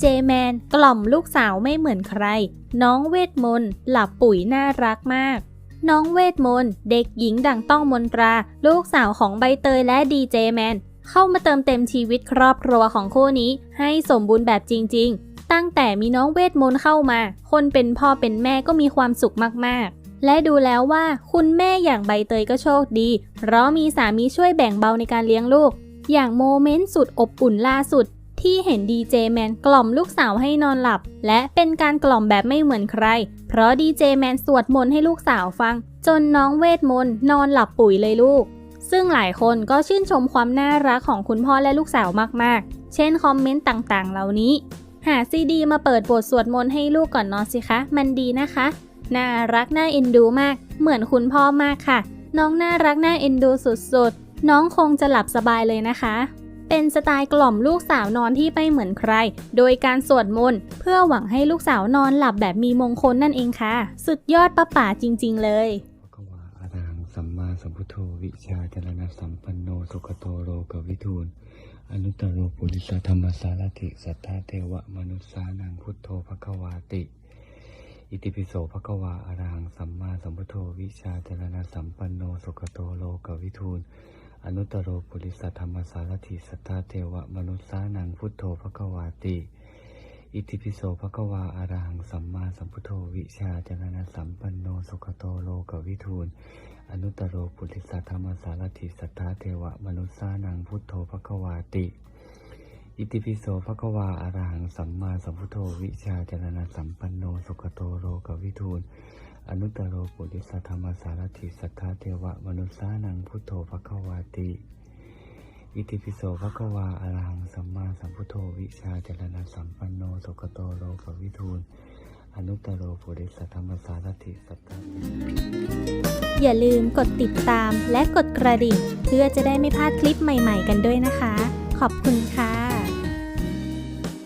เจแมนกล่อมลูกสาวไม่เหมือนใคร น้องเวทมนต์หลับปุ๋ยน่ารักมาก น้องเวทมนต์เด็กหญิงดังต้องมนตรา ลูกสาวของใบเตยและดีเจแมนเข้ามาเติมเต็มชีวิตครอบครัวของคู่นี้ ให้สมบูรณ์แบบจริง ๆ ตั้งแต่มีน้องเวทมนต์เข้ามา คนเป็นพ่อเป็นแม่ก็มีความสุขมากๆและดูแล้วว่าคุณแม่อย่างใบเตยก็โชคดี เพราะมีสามีช่วยแบ่งเบาในการเลี้ยงลูก อย่างโมเมนต์สุดอบอุ่นล่าสุด ที่เห็นดีเจแมนกล่อมลูกสาวให้นอนหลับ และเป็นการกล่อมแบบไม่เหมือนใคร เพราะดีเจแมนสวดมนต์ให้ลูกสาวฟัง จนน้องเวทมนต์นอนหลับปุ๋ยเลยลูก ซึ่งหลายคนก็ชื่นชมความน่ารักของคุณพ่อและลูกสาวมากๆ เช่นคอมเมนต์ต่างๆ เหล่านี้ หาซีดีมาเปิดบทสวดมนต์ให้ลูกก่อนนอนสิคะ มันดีนะคะ น่ารักน่าเอ็นดูมาก เหมือนคุณพ่อมากค่ะ น้องน่ารักน่าเอ็นดูสุดๆ น้องคงจะหลับสบายเลยนะคะ เป็นสไตล์กล่อมลูกสาวนอนที่ไม่เหมือนใคร โดยการสวดมนต์เพื่อหวังให้ลูกสาวนอนหลับแบบมีมงคลนั่นเองค่ะ สุดยอดป้าป๋าจริง ๆ เลยภะคะวาอะระหังสัมมาสัมพุทโธวิชาจรณะสัมปันโนสุขโตโลกวิทูลอนุตตรโรปุริสธรรมสารถิสัทธาเทวะมนุษสานังพุทโธภะควาติ อิติปิโสภะควาอะระหังสัมมาสัมพุทโธวิชาจรณะสัมปันโนสุขโตโลกวิทูล อนุตตรโรปุริสธรรมสารถิสัทธาเทวะมนุษสานังพุทโธภควาติอิติปิโสภะควาอะระหังสัมมาสัมพุทโธวิชาจรณะสัมปันโนสุขโตโลกวิทูลอนุตตรโรปุริสธรรมสารถิสัทธาเทวะมนุษสานังพุทโธภควาติ อิติปิโสภควาอะระหังสัมมาสัมพุทโธวิชาจรณะสัมปันโนสุขโตโลกวิทูล อนุตตรโรปุริสธรรมสารถิสัทธาเทวะมนุษสานังพุทโธภควาติ อิติปิโสภควาอรหังสัมมาสัมพุทโธวิชาจรณะสัมปันโนสุขโตโลกวิทูลอนุตตรโรปุริสธรรมสารถิสัทธาอย่าลืมกดติดตามและกดกระดิ่ง เพื่อจะได้ไม่พลาดคลิปใหม่ๆกันด้วยนะคะ ขอบคุณค่ะ